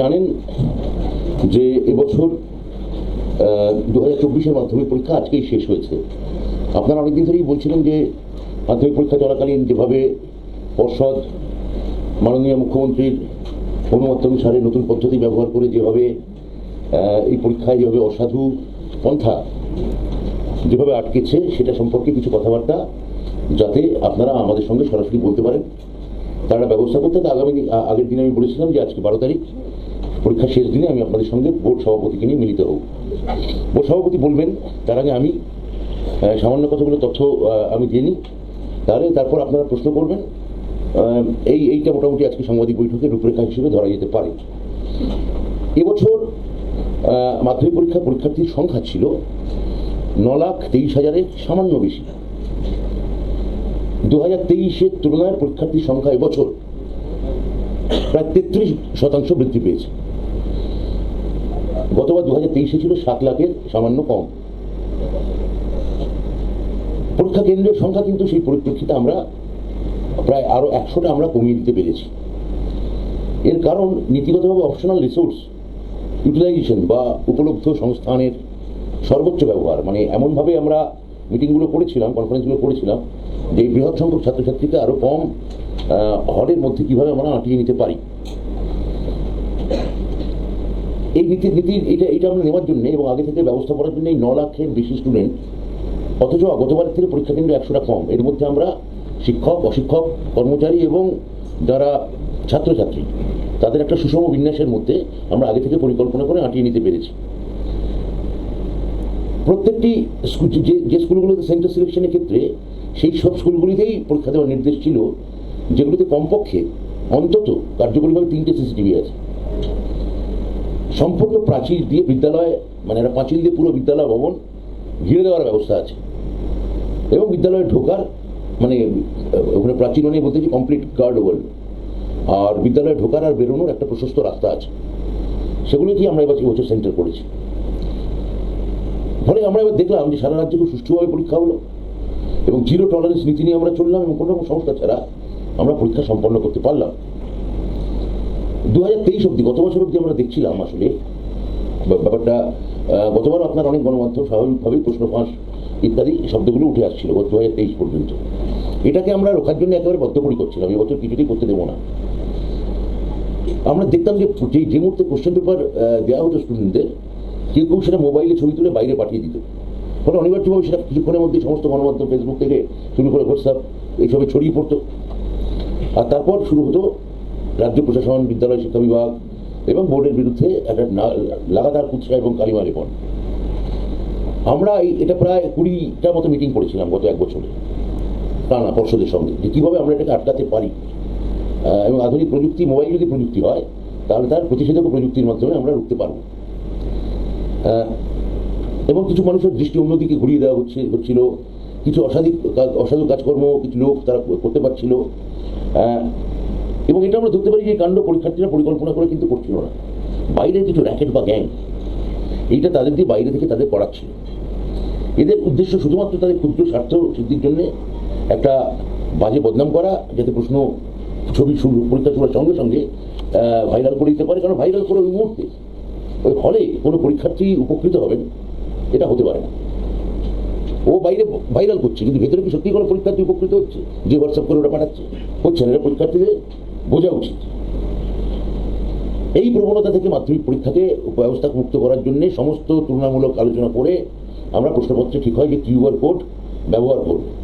জানেন যে এবছর দু হাজার চব্বিশের মাধ্যমিক পরীক্ষা আজকেই শেষ হয়েছে। আপনারা অনেকদিন ধরেই বলছিলেন যে মাধ্যমিক পরীক্ষা চলাকালীন যেভাবে পর্ষদ, মাননীয় মুখ্যমন্ত্রীর অনুমতি অনুসারে নতুন পদ্ধতি ব্যবহার করে যেভাবে এই পরীক্ষায় যেভাবে অসাধু পন্থা যেভাবে আটকেছে সেটা সম্পর্কে কিছু কথাবার্তা যাতে আপনারা আমাদের সঙ্গে সরাসরি বলতে পারেন। তারা ব্যবস্থা করতে আগামী আগের দিনে আমি বলেছিলাম যে আজকে বারো তারিখ। পরীক্ষার শেষ দিনে আমি আপনাদের সঙ্গে বোর্ড সভাপতিকে নিয়ে মিলিত হব। বোর্ড সভাপতি বলবেন, তার আগে আমি সামান্য কতগুলো তথ্য আমি দিয়ে নিই। তাহলে তারপর আপনারা প্রশ্ন করবেন। এই, এইটা মোটামুটি আজকে সাংবাদিক বৈঠকে রূপরেখা হিসেবে ধরা যেতে পারে। এবছর মাধ্যমিক পরীক্ষা, পরীক্ষার্থীর সংখ্যা ছিল ন লাখ তেইশ হাজারের সামান্য বেশি। দু হাজার তেইশের তুলনায় পরীক্ষার্থীর সংখ্যা এবছর প্রায় তেত্রিশ শতাংশ বৃদ্ধি পেয়েছে। গতবার দু হাজার তেইশে ছিল সাত লাখের সামান্য কম। পরীক্ষা কেন্দ্রের সংখ্যা কিন্তু সেই পরিপ্রেক্ষিতে আমরা প্রায় আরও একশোটা আমরা কমিয়ে দিতে পেরেছি। এর কারণ নীতিগতভাবে অপশনাল রিসোর্স ইউটিলাইজেশন বা উপলব্ধ সংস্থানের সর্বোচ্চ ব্যবহার। মানে এমনভাবে আমরা মিটিংগুলো করেছিলাম কনফারেন্সগুলো করেছিলাম যে বৃহৎ সংখ্যক ছাত্রছাত্রীকে আরও কম হলের মধ্যে কীভাবে আমরা আঁটিয়ে নিতে পারি। এই নীতি নীতি এটা এটা আমরা নেওয়ার জন্য এবং আগে থেকে ব্যবস্থা করার জন্য এই ন লাখের বেশি স্টুডেন্ট অথচ গতবারের থেকে পরীক্ষা কেন্দ্র একশোটা কম। এর মধ্যে আমরা শিক্ষক, অশিক্ষক, কর্মচারী এবং যারা ছাত্রছাত্রী, তাদের একটা সুষম বিন্যাসের মধ্যে আমরা আগে থেকে পরিকল্পনা করে আঁটিয়ে নিতে পেরেছি। প্রত্যেকটি যে যে স্কুলগুলোতে সেন্টার সিলেকশনের ক্ষেত্রে সেই সব স্কুলগুলিতেই পরীক্ষা দেওয়ার নির্দেশ ছিল, যেগুলিতে কমপক্ষে অন্তত কার্যকরীভাবে তিনটে সিসিটিভি আছে। সম্পূর্ণ প্রাচীর দিয়ে বিদ্যালয় মানে একটা পাঁচিল দিয়ে পুরো বিদ্যালয় ভবন ঘিরে দেওয়ার ব্যবস্থা আছে। এবং বিদ্যালয়ে ঢোকার মানে ওখানে প্রাচীর নেই বলতে কমপ্লিট গার্ড ওভার আর বিদ্যালয়ে ঢোকার আর বেরোনোর একটা প্রশস্ত রাস্তা আছে। সেগুলোকেই আমরা এবার বছর সেন্টার করেছি। ফলে আমরা এবার দেখলাম যে সারা রাজ্যে খুব সুষ্ঠুভাবে পরীক্ষা হলো এবং জিরো টলারেন্স নীতি নিয়ে আমরা চললাম এবং কোনো রকম সংস্থা ছাড়া আমরা পরীক্ষা সম্পন্ন করতে পারলাম। দু হাজার তেইশ অব্দি গত বছর অব্দি আমরা দেখছিলাম আসলে। ব্যাপারটা গতবার আপনার অনেক গণমাধ্যম স্বাভাবিকভাবেই প্রশ্ন ফাঁস ইত্যাদি শব্দগুলো উঠে আসছিল দু হাজার তেইশ পর্যন্ত। এটাকে আমরা রোখার জন্য একেবারে বদ্ধপরি করছিলাম এবছর কিছুতেই করতে দেবো না। আমরা দেখতাম যে যে যে মুহূর্তে কোশ্চেন পেপার দেওয়া হতো স্টুডেন্টদের কেউ কেউ সেটা মোবাইলে ছবি তুলে বাইরে পাঠিয়ে দিত। ফলে অনিবার্যভাবে সেটা কিছুক্ষণের মধ্যে সমস্ত গণমাধ্যম ফেসবুক থেকে শুরু করে হোয়াটসঅ্যাপ এইসবে ছড়িয়ে পড়তো। আর তারপর শুরু হতো রাজ্য প্রশাসন, বিদ্যালয় শিক্ষা বিভাগ এবং বোর্ডের বিরুদ্ধে একটা লাগাতার কুৎসা এবং কালিমা লেপন আমরা এটা প্রায় কুড়িটার মতো মিটিং করেছিলাম গত এক বছরে। টানা পর্ষদের সঙ্গে। যে কীভাবে আমরা এটাকে আটকাতে পারি? এবং আধুনিক প্রযুক্তি, মোবাইল যদি প্রযুক্তি হয়, তাহলে তার প্রতিষেধক প্রযুক্তির মাধ্যমে আমরা রুখতে পারব। এবং কিছু মানুষের দৃষ্টি অন্যদিকে ঘুরিয়ে দেওয়া হচ্ছে, হচ্ছিল। কিছু অসাধু অসাধু কাজকর্ম, কিছু লোক তারা করতে পারছিল। এবং এটা আমরা ধরতে পারি যে কাণ্ড পরীক্ষার্থীরা পরিকল্পনা করে কিন্তু করছিল না। বাইরের কিছু র্যাকেট বা গ্যাং এইটা তাদের দিয়ে বাইরে থেকে তাদের করাচ্ছিল এদের উদ্দেশ্য শুধুমাত্র তাদের ক্ষুদ্র স্বার্থ সিদ্ধির জন্য একটা বাজে বদনাম করা, যাতে প্রশ্ন ছবি শুরু, পরীক্ষা শুরুর সঙ্গে সঙ্গে ভাইরাল করে দিতে পারে। কারণ ভাইরাল করে ওই মুহূর্তে, ওই হলে কোনো পরীক্ষার্থী উপকৃত হবেন, এটা হতে পারে না। ও বাইরে ভাইরাল করছে, কিন্তু ভেতরে কি সত্যি কোনো পরীক্ষার্থী উপকৃত হচ্ছে? যে হোয়াটসঅ্যাপ করে ওটা পাঠাচ্ছে। হচ্ছে না পরীক্ষার্থীদের বোঝা উচিত। এই প্রবণতা থেকে মাধ্যমিক পরীক্ষাকে ব্যবস্থা মুক্ত করার জন্য সমস্ত তুলনামূলক আলোচনা করে আমরা প্রশ্নপত্রে ঠিক হয় যে কিউআর কোড, ব্যবহার করব।